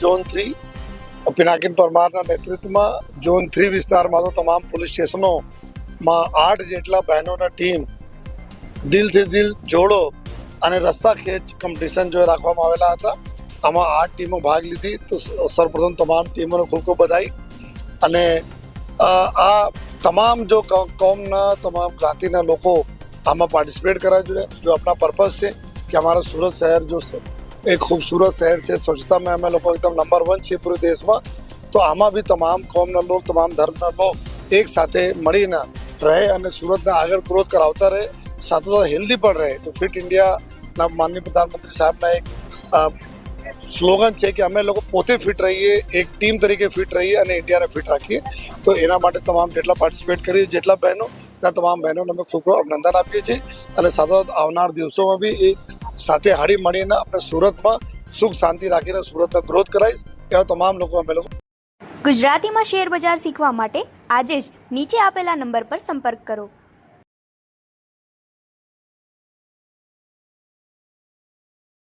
Zone three Pinakin પરમારના નેતૃત્વમાં zone three વિસ્તારમાં તો તમામ પોલીસ સ્ટેશનોમાં આઠ જેટલા બહેનોના ટીમ દિલથી દિલ જોડો અને રસ્તા ખેંચ કોમ્પિટિશન જો રાખવામાં આવેલા હતા આમાં આઠ ટીમો ભાગ લીધી તો સૌપ્રથમ તમામ ટીમોને ખૂબ ખૂબ બધાઈ અને આ તમામ જો કોમના તમામ ક્રાંતિના લોકો આમાં પાર્ટિસિપેટ કરવા જોઈએ જો આપણા પર્પઝ છે કે અમારા સુરત શહેર જો એક ખૂબસૂરત શહેર છે. સ્વચ્છતામાં અમે લોકો એકદમ નંબર વન છીએ પૂરે દેશમાં. તો આમાં બી તમામ કોમના લોક, તમામ ધર્મના લોક એક સાથે મળીને રહે અને સુરતને આગળ ગ્રોથ કરાવતા રહે. સાથે સાથે હેલ્ધી પણ રહે. તો ફિટ ઇન્ડિયાના માનનીય પ્રધાનમંત્રી સાહેબના એક સ્લોગન છે કે અમે લોકો પોતે ફિટ રહીએ, એક ટીમ તરીકે ફિટ રહીએ અને ઇન્ડિયાને ફિટ રાખીએ. તો એના માટે તમામ જેટલા પાર્ટિસિપેટ કરીએ, જેટલા બહેનો, ના તમામ બહેનોને અમે ખૂબ ખૂબ અભિનંદન આપીએ છીએ. અને સાથે આવનાર દિવસોમાં બી એક સાથે હળી મળીને આપણે સુરતમાં સુખ શાંતિ રાખીને સુરતનો ગ્રોથ કરાવીશ. એવા તમામ લોકો અમે લોકો ગુજરાતીમાં શેર બજાર શીખવા માટે આજે જ નીચે આપેલા નંબર પર સંપર્ક કરો.